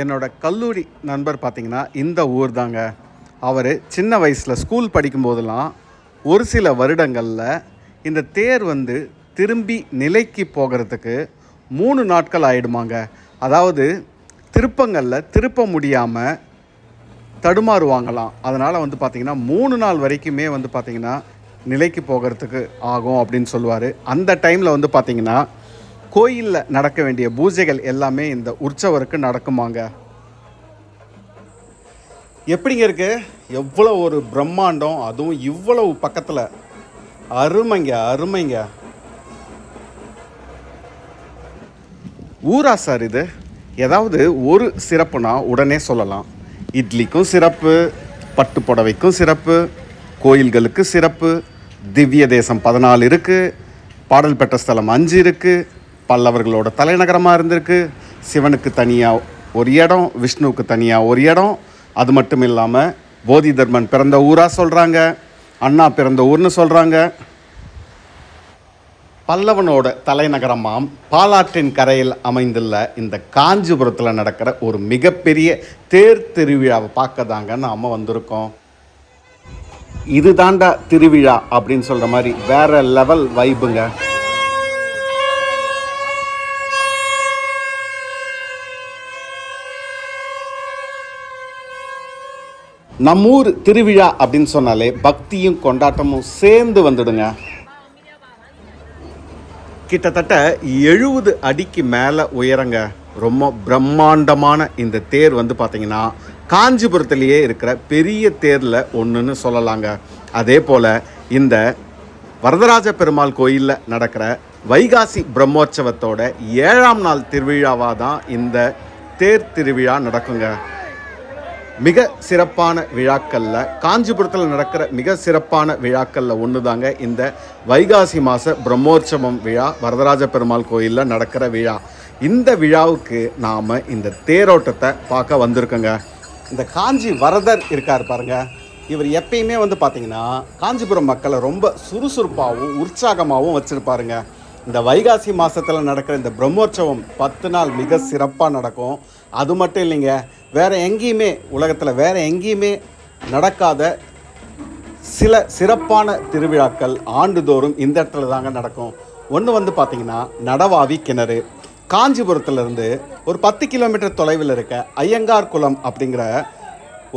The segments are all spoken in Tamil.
என்னோட கல்லூரி நண்பர் பார்த்திங்கன்னா இந்த ஊர் தாங்க. அவர் சின்ன வயசில் ஸ்கூல் படிக்கும்போதெல்லாம் ஒரு சில வருடங்களில் இந்த தேர் வந்து திரும்பி நிலைக்கு போகிறதுக்கு மூணு நாட்கள் ஆயிடுமாங்க. அதாவது திருப்பங்களில் திருப்ப முடியாமல் தடுமாறுவாங்களாம். அதனால் வந்து பார்த்திங்கன்னா மூணு நாள் வரைக்குமே வந்து பார்த்திங்கன்னா நிலைக்கு போகிறதுக்கு ஆகும் அப்படின்னு சொல்லுவார். அந்த டைமில் வந்து பார்த்திங்கன்னா கோயிலில் நடக்க வேண்டிய பூஜைகள் எல்லாமே இந்த உற்சவருக்கு நடக்குமாங்க? எப்படிங்க இருக்கு? எவ்வளோ ஒரு பிரம்மாண்டம் அதுவும் இவ்வளவு பக்கத்தில். அருமைங்க அருமைங்க. ஊரா சார் இது? ஏதாவது ஒரு சிறப்புனா உடனே சொல்லலாம். இட்லிக்கும் சிறப்பு பட்டு புடவைக்கும் சிறப்பு கோயில்களுக்கு சிறப்பு திவ்ய தேசம் பதினாலு இருக்குது பாடல் பெற்ற ஸ்தலம் அஞ்சு இருக்குது பல்லவர்களோட தலைநகரமாக இருந்திருக்கு. சிவனுக்கு தனியாக ஒரு இடம் விஷ்ணுவுக்கு தனியாக ஒரு இடம். அது மட்டும் இல்லாமல் போதி தர்மன் பிறந்த ஊராக சொல்கிறாங்க அண்ணா பிறந்த ஊர்னு சொல்கிறாங்க பல்லவனோட தலைநகரமாம் பாலாற்றின் கரையில் அமைந்துள்ள இந்த காஞ்சிபுரத்தில் நடக்கிற ஒரு மிகப்பெரிய தேர் திருவிழாவை பார்க்க தாங்க நாம் வந்திருக்கோம். இது தாண்டா திருவிழா அப்படின்னு சொல்கிற மாதிரி வேற லெவல் வைபுங்க நம்மூர் திருவிழா அப்படின்னு சொன்னாலே பக்தியும் கொண்டாட்டமும் சேர்ந்து வந்துடுங்க. கிட்டத்தட்ட எழுபது அடிக்கு மேலே உயரங்க. ரொம்ப பிரம்மாண்டமான இந்த தேர் வந்து பார்த்தீங்கன்னா காஞ்சிபுரத்திலேயே இருக்கிற பெரிய தேரில் ஒன்றுன்னு சொல்லலாங்க. அதே போல் இந்த வரதராஜ பெருமாள் கோயிலில் நடக்கிற வைகாசி பிரம்மோற்சவத்தோட ஏழாம் நாள் திருவிழாவாக தான் இந்த தேர் திருவிழா நடக்குங்க. மிக சிறப்பான விழாக்களில் காஞ்சிபுரத்தில் நடக்கிற மிக சிறப்பான விழாக்களில் ஒன்று தாங்க இந்த வைகாசி மாத பிரம்மோற்சவம் விழா வரதராஜ பெருமாள் கோயிலில் நடக்கிற விழா. இந்த விழாவுக்கு நாம் இந்த தேரோட்டத்தை பார்க்க வந்திருக்கோங்க. இந்த காஞ்சி வரதர் இருக்கார் பாருங்க. இவர் எப்பயுமே வந்து பார்த்தீங்கன்னா காஞ்சிபுரம் மக்களை ரொம்ப சுறுசுறுப்பாகவும் உற்சாகமாகவும் வச்சுருப்பாருங்க. இந்த வைகாசி மாதத்தில் நடக்கிற இந்த பிரம்மோற்சவம் பத்து நாள் மிக சிறப்பாக நடக்கும். அது மட்டும் இல்லைங்க வேறு எங்கேயுமே உலகத்தில் வேறு எங்கேயுமே நடக்காத சில சிறப்பான திருவிழாக்கள் ஆண்டுதோறும் இந்த இடத்துல தாங்க நடக்கும். ஒன்று வந்து பார்த்திங்கன்னா நடவாவி கிணறு. காஞ்சிபுரத்துலேருந்து ஒரு பத்து கிலோமீட்டர் தொலைவில் இருக்க ஐயங்கார் குளம் அப்படிங்கிற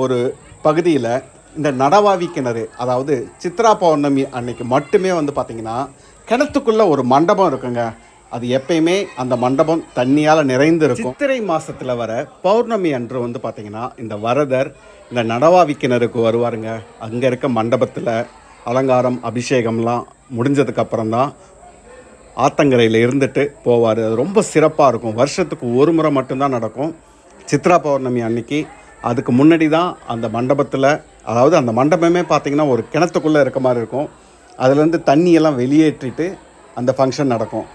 ஒரு பகுதியில் இந்த நடவாவி கிணறு அதாவது சித்ரா பௌர்ணமி அன்னைக்கு மட்டுமே வந்து பார்த்திங்கன்னா கிணத்துக்குள்ளே ஒரு மண்டபம் இருக்குங்க. அது எப்பயுமே அந்த மண்டபம் தண்ணியால் நிறைந்திருக்கும். சித்திரை மாதத்தில் வர பௌர்ணமி அன்று வந்து பார்த்திங்கன்னா இந்த வரதர் இந்த நடவாவிக்கினருக்கு வருவாருங்க. அங்கே இருக்க மண்டபத்தில் அலங்காரம் அபிஷேகம்லாம் முடிஞ்சதுக்கப்புறம் தான் ஆத்தங்கரையில் இருந்துட்டு போவார். அது ரொம்ப சிறப்பாக இருக்கும். வருஷத்துக்கு ஒரு முறை மட்டும்தான் நடக்கும். சித்ரா பௌர்ணமி அன்னைக்கு. அதுக்கு முன்னாடி தான் அந்த மண்டபத்தில் அதாவது அந்த மண்டபமே பார்த்திங்கன்னா ஒரு கிணத்துக்குள்ளே இருக்க மாதிரி இருக்கும். அதுலேருந்து தண்ணியெல்லாம் வெளியேற்றிட்டு அந்த ஃபங்க்ஷன் நடக்கும்.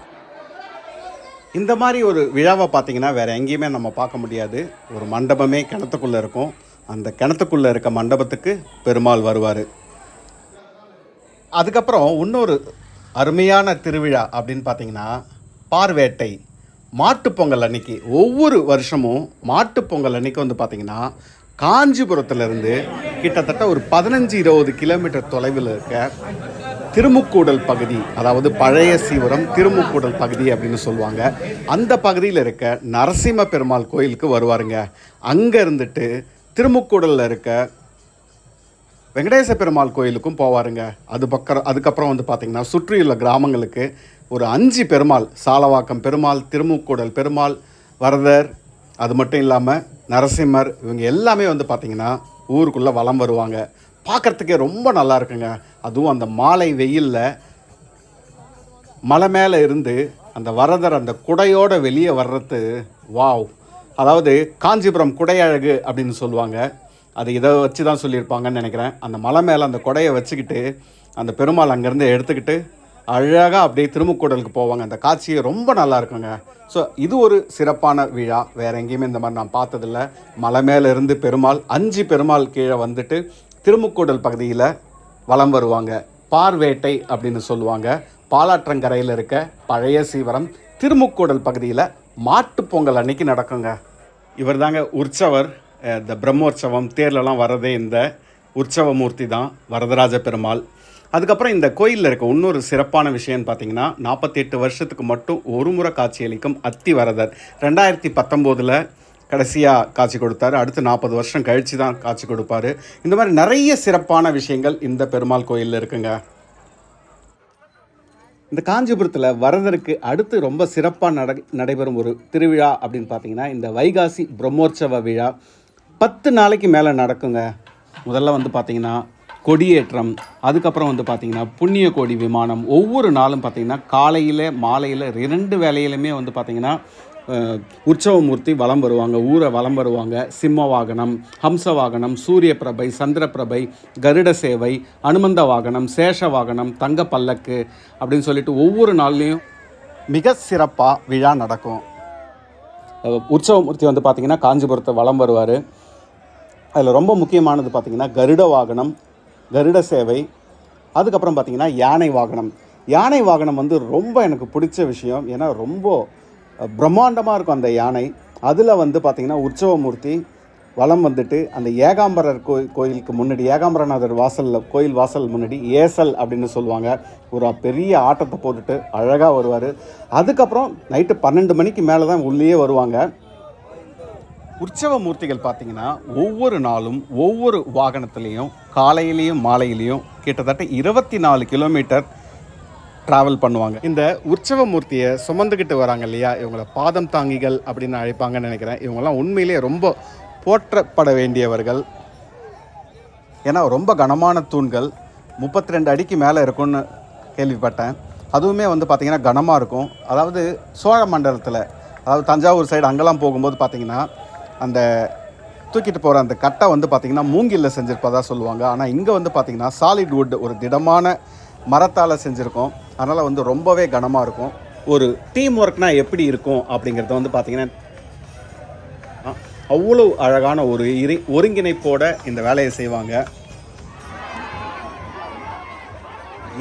இந்த மாதிரி ஒரு விழாவை பார்த்தீங்கன்னா வேறு எங்கேயுமே நம்ம பார்க்க முடியாது. ஒரு மண்டபமே கிணத்துக்குள்ளே இருக்கும். அந்த கிணத்துக்குள்ளே இருக்க மண்டபத்துக்கு பெருமாள் வருவார். அதுக்கப்புறம் இன்னொரு அருமையான திருவிழா அப்படின்னு பார்த்தீங்கன்னா பார்வேட்டை. மாட்டுப்பொங்கல் அன்னைக்கு. ஒவ்வொரு வருஷமும் மாட்டுப்பொங்கல் அன்னைக்கு வந்து பார்த்திங்கன்னா காஞ்சிபுரத்துலேருந்து கிட்டத்தட்ட ஒரு பதினஞ்சு இருபது கிலோமீட்டர் தொலைவில் இருக்க திருமுக்கூடல் பகுதி அதாவது பழைய சீவரம் திருமுக்கூடல் பகுதி அப்படின்னு சொல்லுவாங்க. அந்த பகுதியில் இருக்க நரசிம்ம பெருமாள் கோயிலுக்கு வருவாருங்க. அங்கே இருந்துட்டு திருமுக்கூடலில் இருக்க வெங்கடேச பெருமாள் கோயிலுக்கும் போவாருங்க. அது பக்கம் அதுக்கப்புறம் வந்து பார்த்திங்கன்னா சுற்றியுள்ள கிராமங்களுக்கு ஒரு அஞ்சு பெருமாள் சாலவாக்கம் பெருமாள் திருமுக்கூடல் பெருமாள் வரதர் அது மட்டும் இல்லாமல் நரசிம்மர் இவங்க எல்லாமே வந்து பார்த்திங்கன்னா ஊருக்குள்ளே வலம் வருவாங்க. பார்க்குறதுக்கே ரொம்ப நல்லா இருக்குங்க. அதுவும் அந்த மாலை வெயிலில் மலை மேலே இருந்து அந்த வரதர் அந்த குடையோட வெளியே வர்றது வாவ். அதாவது காஞ்சிபுரம் குடையழகு அப்படின்னு சொல்லுவாங்க. அது இதை வச்சு தான் சொல்லியிருப்பாங்கன்னு நினைக்கிறேன். அந்த மலை மேலே அந்த குடையை வச்சுக்கிட்டு அந்த பெருமாள் அங்கேருந்து எடுத்துக்கிட்டு அழகாக அப்படியே திருமுக்கூடலுக்கு போவாங்க. அந்த காட்சியை ரொம்ப நல்லா இருக்குங்க. ஸோ இது ஒரு சிறப்பான விழா. வேறு எங்கேயுமே இந்த மாதிரி நான் பார்த்ததில்ல. மலை மேலேருந்து பெருமாள் அஞ்சு பெருமாள் கீழே வந்துட்டு திருமுக்கூடல் பகுதியில் வலம் வருவாங்க. பார்வேட்டை அப்படின்னு சொல்லுவாங்க. பாலாற்றங்கரையில் இருக்க பழைய சீவரம் திருமுக்கூடல் பகுதியில் மாட்டு பொங்கல் அன்னைக்கு நடக்குங்க. இவர் தாங்க உற்சவர் இந்த பிரம்மோற்சவம் தேர்லலாம் வர்றதே இந்த உற்சவமூர்த்தி தான் வரதராஜ பெருமாள். அதுக்கப்புறம் இந்த கோயிலில் இருக்க இன்னொரு சிறப்பான விஷயம்னு பார்த்தீங்கன்னா நாற்பத்தெட்டு வருஷத்துக்கு மட்டும் ஒரு முறை காட்சியளிக்கும் அத்தி வரதர் ரெண்டாயிரத்தி பத்தொம்போதில் கடைசியாக காட்சி கொடுத்தாரு. அடுத்து நாற்பது வருஷம் கழித்து தான் காட்சி கொடுப்பாரு. இந்த மாதிரி நிறைய சிறப்பான விஷயங்கள் இந்த பெருமாள் கோயிலில் இருக்குங்க. இந்த காஞ்சிபுரத்தில் வரதருக்கு அடுத்து ரொம்ப சிறப்பாக நட நடைபெறும் ஒரு திருவிழா அப்படின்னு பார்த்தீங்கன்னா இந்த வைகாசி பிரம்மோற்சவ விழா. பத்து நாளைக்கு மேலே நடக்குங்க. முதல்ல வந்து பார்த்திங்கன்னா கொடியேற்றம் அதுக்கப்புறம் வந்து பார்த்திங்கன்னா புண்ணிய கோடி விமானம். ஒவ்வொரு நாளும் பார்த்திங்கன்னா காலையில் மாலையில் இரண்டு வேலையிலுமே வந்து பார்த்திங்கன்னா உற்சவமூர்த்தி வலம் வருவாங்க ஊரை வலம் வருவாங்க. சிம்ம வாகனம் ஹம்ச வாகனம் சூரிய பிரபை சந்திர பிரபை கருட சேவை அனுமந்த வாகனம் சேஷ வாகனம் தங்க பல்லக்கு அப்படின்னு சொல்லிட்டு ஒவ்வொரு நாள்லேயும் மிக சிறப்பாக விழா நடக்கும். உற்சவமூர்த்தி வந்து பார்த்திங்கன்னா காஞ்சிபுரத்தை வலம் வருவார். அதில் ரொம்ப முக்கியமானது பார்த்திங்கன்னா கருட வாகனம் கருட சேவை அதுக்கப்புறம் பார்த்திங்கன்னா யானை வாகனம். யானை வாகனம் வந்து ரொம்ப எனக்கு பிடிச்ச விஷயம். ஏன்னா ரொம்ப பிரம்மாண்டமாக இருக்கும் அந்த யானை. அதில் வந்து பார்த்திங்கன்னா உற்சவமூர்த்தி வலம் வந்துட்டு அந்த ஏகாம்பரர் கோயில் கோயிலுக்கு முன்னாடி ஏகாம்பரநாதர் வாசலில் கோயில் வாசல் முன்னாடி ஏசல் அப்படின்னு சொல்லுவாங்க. ஒரு பெரிய ஆட்டத்தை போட்டுட்டு அழகாக வருவார். அதுக்கப்புறம் நைட்டு பன்னெண்டு மணிக்கு மேலே தான் உள்ளேயே வருவாங்க. உற்சவ மூர்த்திகள் பார்த்தீங்கன்னா ஒவ்வொரு நாளும் ஒவ்வொரு வாகனத்துலேயும் காலையிலையும் மாலையிலையும் கிட்டத்தட்ட இருபத்தி நாலு கிலோமீட்டர் ட்ராவல் பண்ணுவாங்க. இந்த உற்சவ மூர்த்தியை சுமந்துக்கிட்டு வராங்க இல்லையா? இவங்கள பாதம் தாங்கிகள் அப்படின்னு அழைப்பாங்கன்னு நினைக்கிறேன். இவங்கெல்லாம் உண்மையிலேயே ரொம்ப போற்றப்பட வேண்டியவர்கள். ஏன்னா ரொம்ப கனமான தூண்கள். முப்பத்தி ரெண்டு அடிக்கு மேலே இருக்கும்னு கேள்விப்பட்டேன். அதுவுமே வந்து பார்த்திங்கன்னா கனமாக இருக்கும். அதாவது சோழ மண்டலத்தில் அதாவது தஞ்சாவூர் சைடு அங்கெல்லாம் போகும்போது பார்த்திங்கன்னா அந்த தூக்கிட்டு போகிற அந்த கட்டை வந்து பார்த்திங்கன்னா மூங்கிலில் செஞ்சுருப்பதாக சொல்லுவாங்க. ஆனால் இங்கே வந்து பார்த்திங்கன்னா சாலிட் வுட் ஒரு திடமான மரத்தால் செஞ்சுருக்கோம். அதனால் வந்து ரொம்பவே கனமாக இருக்கும். ஒரு டீம் ஒர்க்னால் எப்படி இருக்கும் அப்படிங்கிறத வந்து பார்த்திங்கன்னா அவ்வளோ அழகான ஒரு இறை ஒருங்கிணைப்போட இந்த வேலையை செய்வாங்க.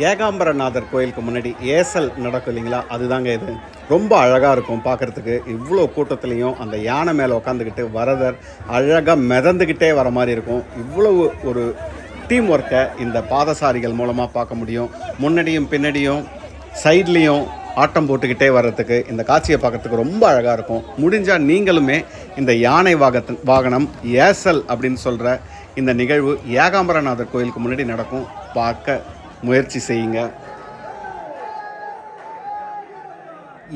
ஏகாம்பரநாதர் கோயிலுக்கு முன்னாடி ஏசல் நடக்கும் இல்லைங்களா? அதுதாங்க இது. ரொம்ப அழகாக இருக்கும் பார்க்குறதுக்கு இவ்வளோ கூட்டத்துலேயும் அந்த யானை மேலே உட்காந்துக்கிட்டு வரதர் அழகாக மிதந்துக்கிட்டே வர மாதிரி இருக்கும். இவ்வளவு ஒரு டீம் ஒர்க்கை இந்த பாதசாரிகள் மூலமாக பார்க்க முடியும். முன்னாடியும் பின்னாடியும் சைட்லேயும் ஆட்டம் போட்டுக்கிட்டே வர்றதுக்கு இந்த காட்சியை பார்க்கறதுக்கு ரொம்ப அழகாக இருக்கும். முடிஞ்சால் நீங்களுமே இந்த யானை வாகத்து வாகனம் ஏசல் அப்படின்னு சொல்கிற இந்த நிகழ்வு ஏகாம்பரநாதர் கோயிலுக்கு முன்னாடி நடக்கும். பார்க்க முயற்சி செய்யுங்க.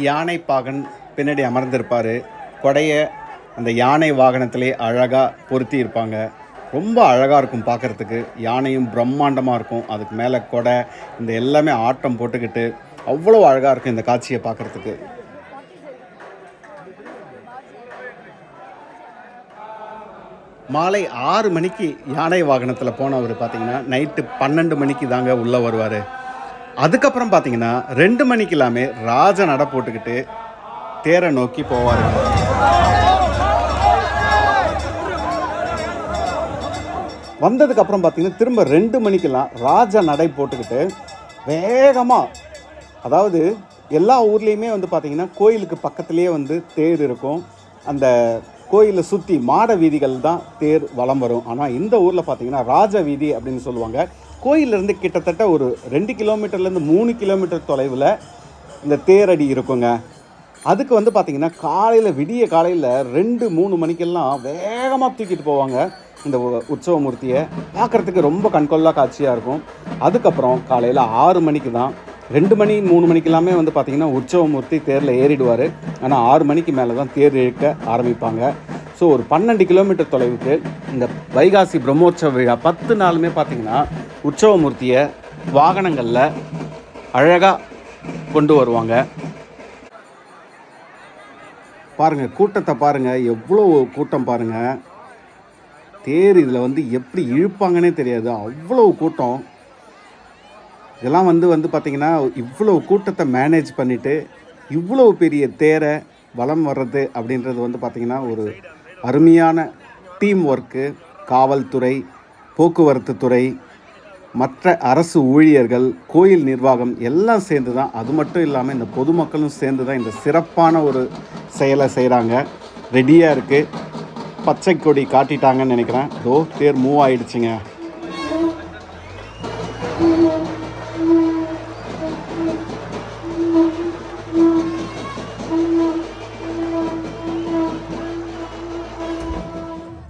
யானை பாகன் பின்னாடி அமர்ந்திருப்பார். கொடையை அந்த யானை வாகனத்திலே அழகாக பொருத்தி இருப்பாங்க. ரொம்ப அழகாக இருக்கும் பார்க்குறதுக்கு. யானையும் பிரம்மாண்டமாக இருக்கும். அதுக்கு மேலே கொடை இந்த எல்லாமே ஆட்டம் போட்டுக்கிட்டு அவ்வளோ அழகாக இருக்கும் இந்த காட்சியை பார்க்குறதுக்கு. மாலை ஆறு மணிக்கு யானை வாகனத்தில் போனவர் பார்த்தீங்கன்னா நைட்டு பன்னெண்டு மணிக்கு தாங்க உள்ளே வருவார். அதுக்கப்புறம் பார்த்தீங்கன்னா ரெண்டு மணிக்கு எல்லாமே ராஜ நட போட்டுக்கிட்டு தேரை நோக்கி போவாருங்க வந்ததுக்கு அப்புறம் பார்த்தீங்கன்னா திரும்ப ரெண்டு மணிக்கெல்லாம் ராஜ நடை போட்டுக்கிட்டு வேகமாக அதாவது எல்லா ஊர்லேயுமே வந்து பார்த்திங்கன்னா கோயிலுக்கு பக்கத்துலேயே வந்து தேர் இருக்கும். அந்த கோயிலை சுற்றி மாட வீதிகள் தான் தேர் வலம் வரும். ஆனால் இந்த ஊரில் பார்த்தீங்கன்னா ராஜ வீதி அப்படின்னு சொல்லுவாங்க. கோயிலிருந்து கிட்டத்தட்ட ஒரு ரெண்டு கிலோமீட்டர்லேருந்து மூணு கிலோமீட்டர் தொலைவில் இந்த தேரடி இருக்குங்க. அதுக்கு வந்து பார்த்திங்கன்னா காலையில் விடிய காலையில் ரெண்டு மூணு மணிக்கெல்லாம் வேகமாக தூக்கிட்டு போவாங்க. இந்த உற்சவ மூர்த்தியை பார்க்குறதுக்கு ரொம்ப கண்கொள்ளா காட்சியாக இருக்கும். அதுக்கப்புறம் காலையில் ஆறு மணிக்கு தான் ரெண்டு மணி மூணு மணிக்கெல்லாமே வந்து பார்த்திங்கன்னா உற்சவ மூர்த்தி தேரில் ஏறிடுவார். ஆனால் ஆறு மணிக்கு மேலே தான் தேர் இழுக்க ஆரம்பிப்பாங்க. ஸோ ஒரு பன்னெண்டு கிலோமீட்டர் தொலைவுக்கு இந்த வைகாசி பிரம்மோற்சவ விழா பத்து நாளுமே பார்த்தீங்கன்னா உற்சவமூர்த்தியை வாகனங்களில் அழகாக கொண்டு வருவாங்க. பாருங்கள் கூட்டத்தை பாருங்கள் எவ்வளோ கூட்டம் பாருங்கள் தேர் இதில் வந்து எப்படி இழுப்பாங்கன்னே தெரியாது. அவ்வளோ கூட்டம். இதெல்லாம் வந்து வந்து பார்த்திங்கன்னா இவ்வளோ கூட்டத்தை மேனேஜ் பண்ணிவிட்டு இவ்வளோ பெரிய தேரை வளம் வர்றது அப்படின்றது வந்து பார்த்திங்கன்னா ஒரு அருமையான டீம் ஒர்க்கு காவல்துறை போக்குவரத்து துறை மற்ற அரசு ஊழியர்கள் கோயில் நிர்வாகம் எல்லாம் சேர்ந்து தான் அது மட்டும் இல்லாமல் இந்த பொதுமக்களும் சேர்ந்து தான் இந்த சிறப்பான ஒரு செயலை செய்கிறாங்க ரெடியாக இருக்குது பச்சை கொடி காட்டிட்டாங்கன்னு நினைக்கிறேன். தோ தேர் மூவ் ஆயிடுச்சுங்க.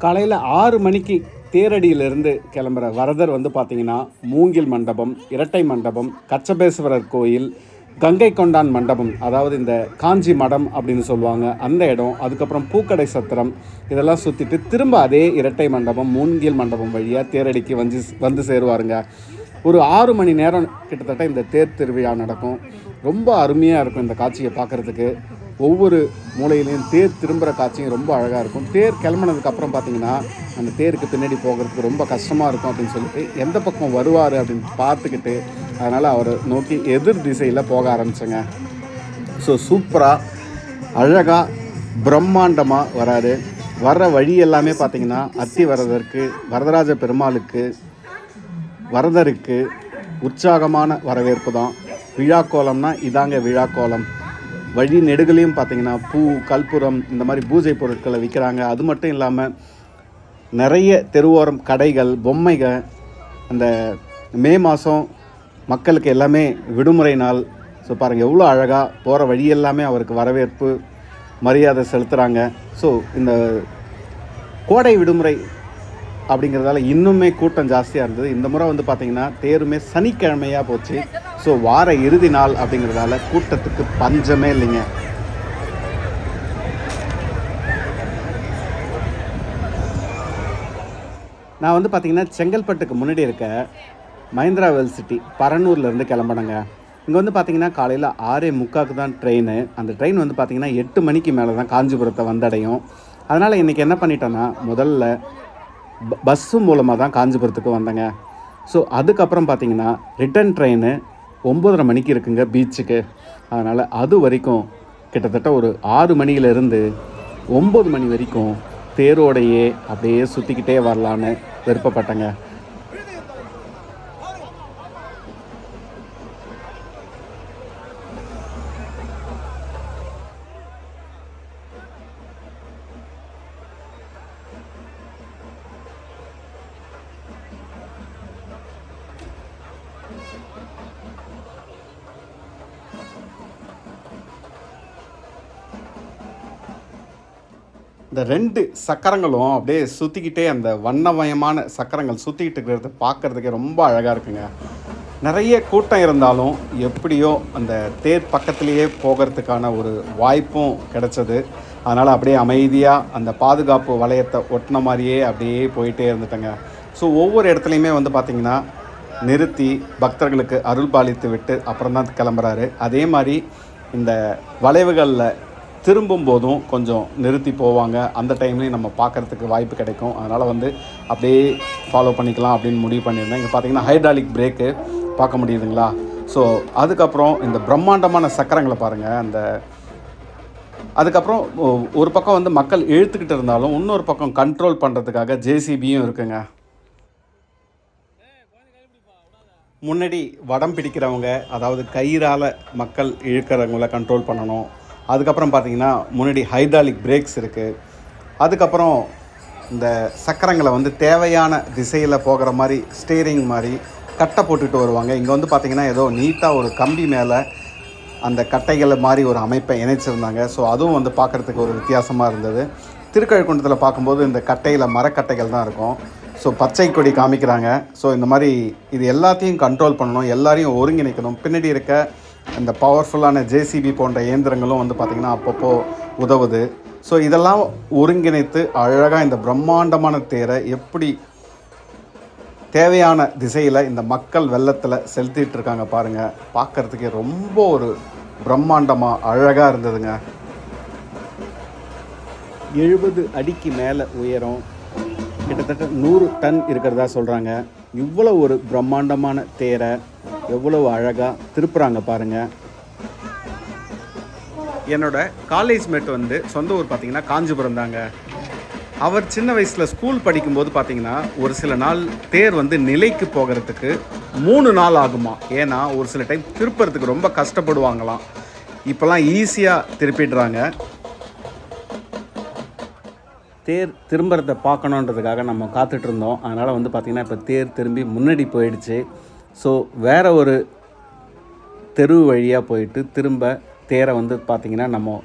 காலையில் ஆறு மணிக்கு தேரடியிலிருந்து கிளம்புற வரதர் வந்து பார்த்தீங்கன்னா மூங்கில் மண்டபம் இரட்டை மண்டபம் கச்சபேஸ்வரர் கோயில் கங்கை கொண்டான் மண்டபம் அதாவது இந்த காஞ்சி மடம் அப்படின்னு சொல்லுவாங்க அந்த இடம் அதுக்கப்புறம் பூக்கடை சத்திரம் இதெல்லாம் சுற்றிட்டு திரும்ப அதே இரட்டை மண்டபம் மூங்கில் மண்டபம் வழியாக தேரடிக்கு வந்து வந்து சேருவாருங்க. ஒரு ஆறு மணி நேரம் கிட்டத்தட்ட இந்த தேர் திருவிழா நடக்கும். ரொம்ப அருமையாக இருக்கும் இந்த காட்சியை பார்க்குறதுக்கு. ஒவ்வொரு மூலையிலையும் தேர் திரும்புகிற காட்சியும் ரொம்ப அழகாக இருக்கும். தேர் கிளம்புனதுக்கப்புறம் பார்த்தீங்கன்னா அந்த தேருக்கு பின்னாடி போகிறதுக்கு ரொம்ப கஷ்டமாக இருக்கும் அப்படின்னு சொல்லிட்டு எந்த பக்கம் வருவார் அப்படின்னு பார்த்துக்கிட்டு அதனால் அவர் நோக்கி எதிர் திசையில் போக ஆரம்பித்தேங்க ஸோ சூப்பராக அழகாக பிரம்மாண்டமாக வராரு. வர்ற வழி எல்லாமே பார்த்திங்கன்னா அத்தி வரதற்கு வரதராஜ பெருமாளுக்கு வரதருக்கு உற்சாகமான வரவேற்பு தான் விழாக்கோலம்னா இதாங்க விழாக்கோலம். வழி நெடுகளையும் பார்த்திங்கன்னா பூ கற்பூரம் இந்த மாதிரி பூஜை பொருட்களை விற்கிறாங்க. அது மட்டும் இல்லாமல் நிறைய தெருவோரம் கடைகள் பொம்மைகள் அந்த மே மாதம் மக்களுக்கு எல்லாமே விடுமுறை நாள். ஸோ பாருங்கள் எவ்வளோ அழகாக போகிற வழி எல்லாமே அவருக்கு வரவேற்பு மரியாதை செலுத்துகிறாங்க ஸோ இந்த கோடை விடுமுறை அப்படிங்கிறதால இன்னுமே கூட்டம் ஜாஸ்தியாக இருந்தது. இந்த முறை வந்து பார்த்திங்கன்னா தேருமே சனிக்கிழமையாக போச்சு. ஸோ வார இறுதி நாள் அப்படிங்கிறதால கூட்டத்துக்கு பஞ்சமே இல்லைங்க. நான் வந்து பார்த்திங்கன்னா செங்கல்பட்டுக்கு முன்னாடி இருக்க மஹிந்திரா வெல் சிட்டி பரனூர்லேருந்து கிளம்பினேங்க. இங்கே வந்து பார்த்திங்கன்னா காலையில் ஆறே முக்காக்கு தான் ட்ரெயின். அந்த ட்ரெயின் வந்து பார்த்திங்கன்னா எட்டு மணிக்கு மேலே தான் காஞ்சிபுரத்தை வந்தடையும். அதனால் இன்றைக்கி என்ன பண்ணிட்டேன்னா முதல்ல ப- பஸ்ஸு மூலமாக தான் காஞ்சிபுரத்துக்கு வந்தேங்க. ஸோ அதுக்கப்புறம் பார்த்தீங்கன்னா ரிட்டர்ன் ட்ரெயின் ஒம்பதரை மணிக்கு இருக்குங்க பீச்சுக்கு. அதனால் அது வரைக்கும் கிட்டத்தட்ட ஒரு ஆறு மணியிலேருந்து ஒம்பது மணி வரைக்கும் தேரோடையே அப்படியே சுற்றிக்கிட்டே வரலான்னு விருப்பப்பட்டேங்க. ரெண்டு சக்கரங்களும் அப்படியே சுற்றிக்கிட்டே அந்த வண்ணமயமான சக்கரங்கள் சுற்றிக்கிட்டு இருக்கிறத பார்க்குறதுக்கே ரொம்ப அழகாக இருக்குங்க. நிறைய கூட்டம் இருந்தாலும் எப்படியோ அந்த தேர் பக்கத்துலேயே போகிறதுக்கான ஒரு வாய்ப்பும் கிடச்சது. அதனால் அப்படியே அமைதியாக அந்த பாதுகாப்பு வளையத்தை ஒட்டின மாதிரியே அப்படியே போயிட்டே இருந்துட்டேங்க. ஸோ ஒவ்வொரு இடத்துலையுமே வந்து பார்த்திங்கன்னா நிறுத்தி பக்தர்களுக்கு அருள் பாலித்து விட்டு அப்புறம் தான் கிளம்புறாரு. அதே மாதிரி இந்த வளைவுகளில் திரும்பும் போதும் கொஞ்சம் நிறுத்தி போவாங்க. அந்த டைம்லேயும் நம்ம பார்க்கறதுக்கு வாய்ப்பு கிடைக்கும். அதனால் வந்து அப்படியே ஃபாலோ பண்ணிக்கலாம் அப்படின்னு முடிவு பண்ணியிருந்தேன். இங்கே பார்த்தீங்கன்னா ஹைட்ராலிக் பிரேக்கு பார்க்க முடியுதுங்களா? ஸோ அதுக்கப்புறம் இந்த பிரம்மாண்டமான சக்கரங்களை பாருங்கள் அந்த அதுக்கப்புறம் ஒ- ஒரு பக்கம் வந்து மக்கள் இழுத்துக்கிட்டு இருந்தாலும் இன்னொரு பக்கம் கண்ட்ரோல் பண்ணுறதுக்காக ஜேசிபியும் இருக்குங்க. முன்னாடி வடம் பிடிக்கிறவங்க அதாவது கயிறால் மக்கள் இழுக்கிறவங்கள கண்ட்ரோல் பண்ணணும். அதுக்கப்புறம் பார்த்திங்கன்னா முன்னாடி ஹைட்ராலிக் பிரேக்ஸ் இருக்குது அதுக்கப்புறம் இந்த சக்கரங்களை வந்து தேவையான திசையில் போகிற மாதிரி ஸ்டீரிங் மாதிரி கட்டை போட்டுட்டு வருவாங்க. இங்கே வந்து பார்த்திங்கன்னா ஏதோ நீட்டாக ஒரு கம்பி மேலே அந்த கட்டைகளை மாதிரி ஒரு அமைப்பை இணைச்சிருந்தாங்க. ஸோ அதுவும் வந்து பார்க்குறதுக்கு ஒரு வித்தியாசமாக இருந்தது. திருக்கழுக்குன்றத்தில் பார்க்கும்போது இந்த கட்டையில் மரக்கட்டைகள் தான் இருக்கும். ஸோ பச்சை கொடி காமிக்கிறாங்க. ஸோ இந்த மாதிரி இது எல்லாத்தையும் கண்ட்ரோல் பண்ணணும் எல்லாரையும் ஒருங்கிணைக்கணும். பின்னாடி இருக்க இந்த பவர்ஃபுல்லான ஜேசிபி போன்ற இயந்திரங்களும் வந்து பார்த்திங்கன்னா அப்பப்போ உதவுது. ஸோ இதெல்லாம் ஒருங்கிணைத்து அழகாக இந்த பிரம்மாண்டமான தேரை எப்படி தேவையான திசையில் இந்த மக்கள் வெள்ளத்தில் செலுத்திட்டு இருக்காங்க பாருங்கள் பார்க்கறதுக்கே ரொம்ப ஒரு பிரம்மாண்டமாக அழகாக இருந்ததுங்க. எழுபது அடிக்கு மேலே உயரம் கிட்டத்தட்ட நூறு டன் இருக்கிறதா சொல்கிறாங்க இவ்வளோ ஒரு பிரம்மாண்டமான தேரை எவ்வளவு அழகாக திருப்புறாங்க பாருங்கள் என்னோட காலேஜ் மேட் வந்து சொந்த ஊர் பார்த்தீங்கன்னா காஞ்சிபுரம் தாங்க. அவர் சின்ன வயசில் ஸ்கூல் படிக்கும்போது பார்த்தீங்கன்னா ஒரு சில நாள் தேர் வந்து நிலைக்கு போகிறதுக்கு மூணு நாள் ஆகுமா. ஏன்னா ஒரு சில டைம் திருப்புறதுக்கு ரொம்ப கஷ்டப்படுவாங்களாம். இப்போல்லாம் ஈஸியாக திருப்பிடுறாங்க. தேர் திரும்புறத பார்க்கணுன்றதுக்காக நம்ம காத்துட்ருந்தோம் அதனால் வந்து பார்த்திங்கன்னா இப்போ தேர் திரும்பி முன்னாடி போயிடுச்சு. ஸோ வேறு ஒரு தெரு வழியாக போயிட்டு திரும்ப தேரை வந்து பார்த்திங்கன்னா நம்ம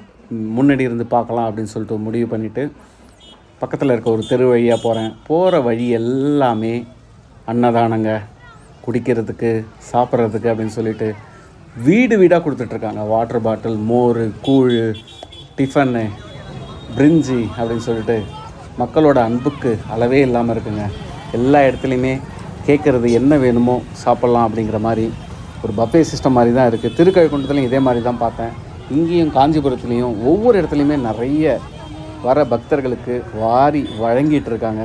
முன்னாடி இருந்து பார்க்கலாம் அப்படின்னு சொல்லிட்டு முடிவு பண்ணிவிட்டு பக்கத்தில் இருக்க ஒரு தெரு வழியாக போகிறேன் போகிற வழி எல்லாமே அன்னதானங்க குடிக்கிறதுக்கு சாப்பிட்றதுக்கு அப்படின்னு சொல்லிட்டு வீடு வீடாக கொடுத்துட்ருக்காங்க வாட்டர் பாட்டில் மோர் கூழ் டிஃபனு பிரிஞ்சி அப்படின்னு சொல்லிட்டு மக்களோட அன்புக்கு அளவே இல்லாமல் இருக்குங்க. எல்லா இடத்துலையுமே கேட்குறது என்ன வேணுமோ சாப்பிட்லாம் அப்படிங்கிற மாதிரி ஒரு பஃபே சிஸ்டம் மாதிரி தான் இருக்குது திருக்கழிக்குண்டத்துலையும் இதே மாதிரி தான் பார்த்தேன். இங்கேயும் காஞ்சிபுரத்துலேயும் ஒவ்வொரு இடத்துலையுமே நிறைய வர பக்தர்களுக்கு வாரி வழங்கிட்டு இருக்காங்க.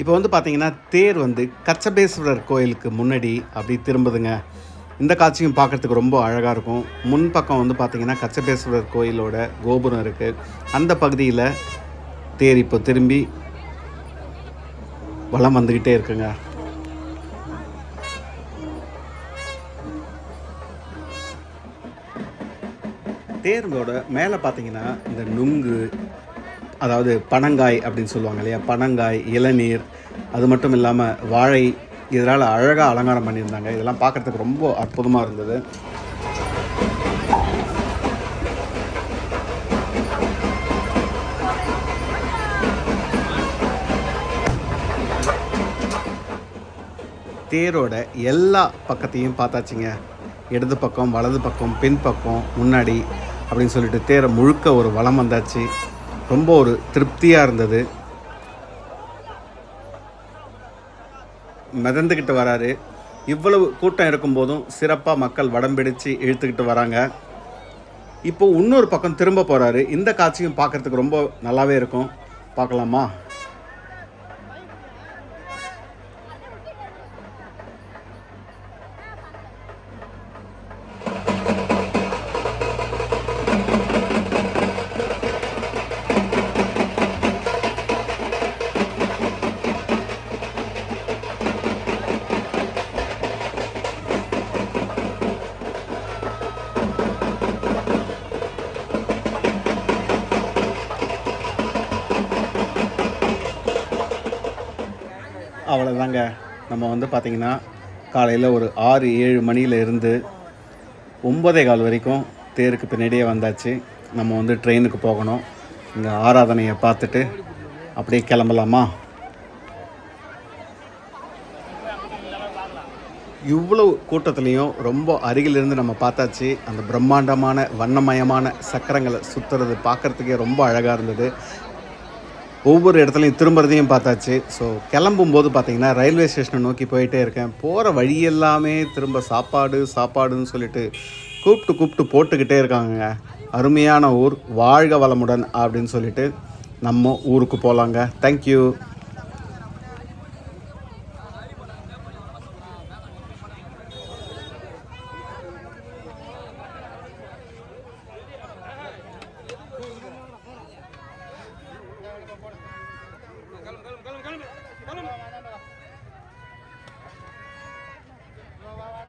இப்போ வந்து பார்த்தீங்கன்னா தேர் வந்து கச்சபேஸ்வரர் கோயிலுக்கு முன்னாடி அப்படி திரும்புதுங்க. இந்த காட்சியும் பார்க்குறதுக்கு ரொம்ப அழகாக இருக்கும். முன்பக்கம் வந்து பார்த்திங்கன்னா கச்சபேஸ்வரர் கோயிலோட கோபுரம் இருக்குது அந்த பகுதியில் தேர் இப்போ திரும்பி வளம் வந்துக்கிட்டே இருக்குங்க. தேரோட மேலே பார்த்தீங்கன்னா இந்த நுங்கு அதாவது பனங்காய் அப்படின்னு சொல்லுவாங்க இல்லையா? பனங்காய் இளநீர் அது மட்டும் இல்லாமல் வாழை இதனால் அழகாக அலங்காரம் பண்ணியிருந்தாங்க. இதெல்லாம் பார்க்குறதுக்கு ரொம்ப அற்புதமாக இருந்தது. தேரோட எல்லா பக்கத்தையும் பார்த்தாச்சுங்க. இடது பக்கம் வலது பக்கம் பின் பக்கம் முன்னாடி அப்படின்னு சொல்லிட்டு தேரை முழுக்க ஒரு வளம் வந்தாச்சு. ரொம்ப ஒரு திருப்தியாக இருந்தது. மிதந்துக்கிட்டு வராரு. இவ்வளவு கூட்டம் இருக்கும்போதும் சிறப்பாக மக்கள் வடம்பிடிச்சு இழுத்துக்கிட்டு வராங்க. இப்போ இன்னொரு பக்கம் திரும்ப போகிறாரு இந்த காட்சியும் பார்க்குறதுக்கு ரொம்ப நல்லாவே இருக்கும். பார்க்கலாமா? அவ்வளோதாங்க நம்ம வந்து பார்த்திங்கன்னா காலையில் ஒரு ஆறு ஏழு மணியில் இருந்து ஒம்பதே கால் வரைக்கும் தேருக்கு பின்னாடியே வந்தாச்சு. நம்ம வந்து ட்ரெயினுக்கு போகணும். இங்கே ஆராதனையை பார்த்துட்டு அப்படியே கிளம்பலாமா? இவ்வளவு கூட்டத்துலேயும் ரொம்ப அருகிலிருந்து நம்ம பார்த்தாச்சு. அந்த பிரம்மாண்டமான வண்ணமயமான சக்கரங்களை சுற்றுறது பார்க்குறதுக்கே ரொம்ப அழகாக இருந்தது. ஒவ்வொரு இடத்துலையும் திரும்புறதையும் பார்த்தாச்சு. ஸோ கிளம்பும்போது பார்த்தீங்கன்னா ரயில்வே ஸ்டேஷனை நோக்கி போயிட்டே இருக்கேன். போகிற வழி எல்லாமே திரும்ப சாப்பாடு சாப்பாடுன்னு சொல்லிட்டு கூப்பிட்டு கூப்பிட்டு போட்டுக்கிட்டே இருக்காங்க. அருமையான ஊர் வாழ்க வளமுடன் அப்படின்னு சொல்லிட்டு நம்ம ஊருக்கு போகலாங்க தேங்க்யூ